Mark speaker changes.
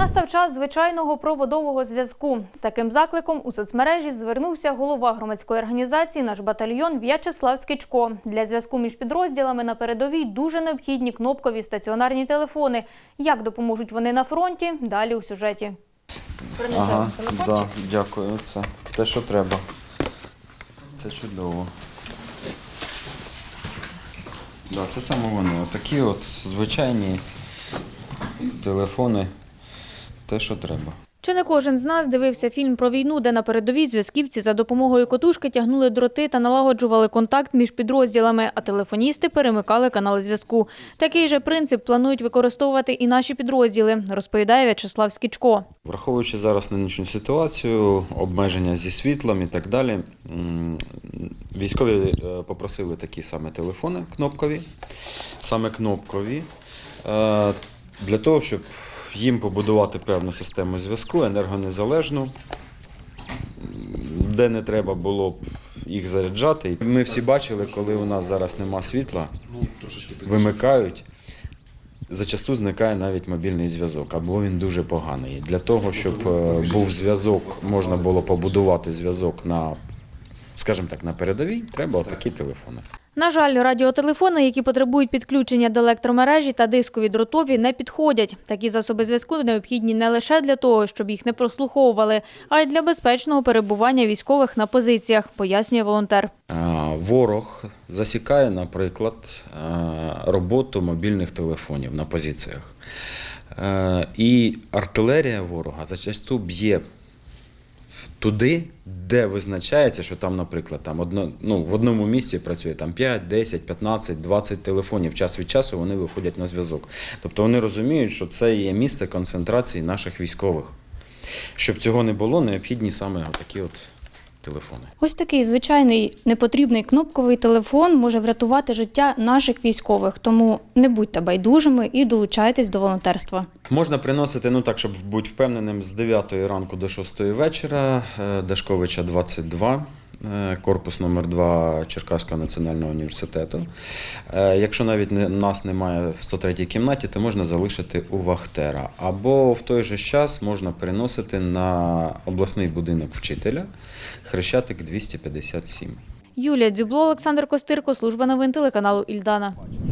Speaker 1: Настав час звичайного проводового зв'язку. З таким закликом у соцмережі звернувся голова громадської організації «Наш батальйон» В'ячеслав Скічко. Для зв'язку між підрозділами на передовій дуже необхідні кнопкові стаціонарні телефони. Як допоможуть вони на фронті? Далі у сюжеті. Принесемо
Speaker 2: Ага, да, дякую. Це те, що треба. Це чудово. Да, це саме вони. Такі от звичайні телефони. Те, що треба.
Speaker 1: Чи не кожен з нас дивився фільм про війну, де на передовій зв'язківці за допомогою котушки тягнули дроти та налагоджували контакт між підрозділами, а телефоністи перемикали канали зв'язку. Такий же принцип планують використовувати і наші підрозділи, розповідає В'ячеслав Скічко.
Speaker 2: Враховуючи зараз нинішню ситуацію, обмеження зі світлом і так далі, військові е, попросили такі саме телефони кнопкові, саме кнопкові, е, для того, щоб їм побудувати певну систему зв'язку, енергонезалежну, де не треба було б їх заряджати. Ми всі бачили, коли у нас зараз нема світла, вимикають. Зачасту зникає навіть мобільний зв'язок, або він дуже поганий. Для того, щоб е, був зв'язок, можна було побудувати зв'язок на, скажімо так, на передовій, треба такі телефони.
Speaker 1: На жаль, радіотелефони, які потребують підключення до електромережі та дискові дротові, не підходять. Такі засоби зв'язку необхідні не лише для того, щоб їх не прослуховували, а й для безпечного перебування військових на позиціях, пояснює волонтер.
Speaker 2: Ворог засікає, наприклад, роботу мобільних телефонів на позиціях. І артилерія ворога зачасту б'є туди, де визначається, що там, наприклад, там одно, ну, в одному місці працює там 5, 10, 15, 20 телефонів. Час від часу вони виходять на зв'язок. Тобто вони розуміють, що це є місце концентрації наших військових. Щоб цього не було, необхідні саме такі от телефони.
Speaker 3: Ось такий звичайний непотрібний кнопковий телефон може врятувати життя наших військових. Тому не будьте байдужими і долучайтесь до волонтерства.
Speaker 2: Можна приносити, ну так, щоб бути впевненим, з 9 ранку до 6 вечора, е, Дашковича 22, е, корпус номер 2 Черкаського національного університету. Е, Якщо навіть нас немає в 103 кімнаті, то можна залишити у Вахтера. Або в той же час можна переносити на обласний будинок вчителя Хрещатик 257.
Speaker 1: Юлія Дзюбло, Олександр Костирко, служба новин телеканалу Ільдана.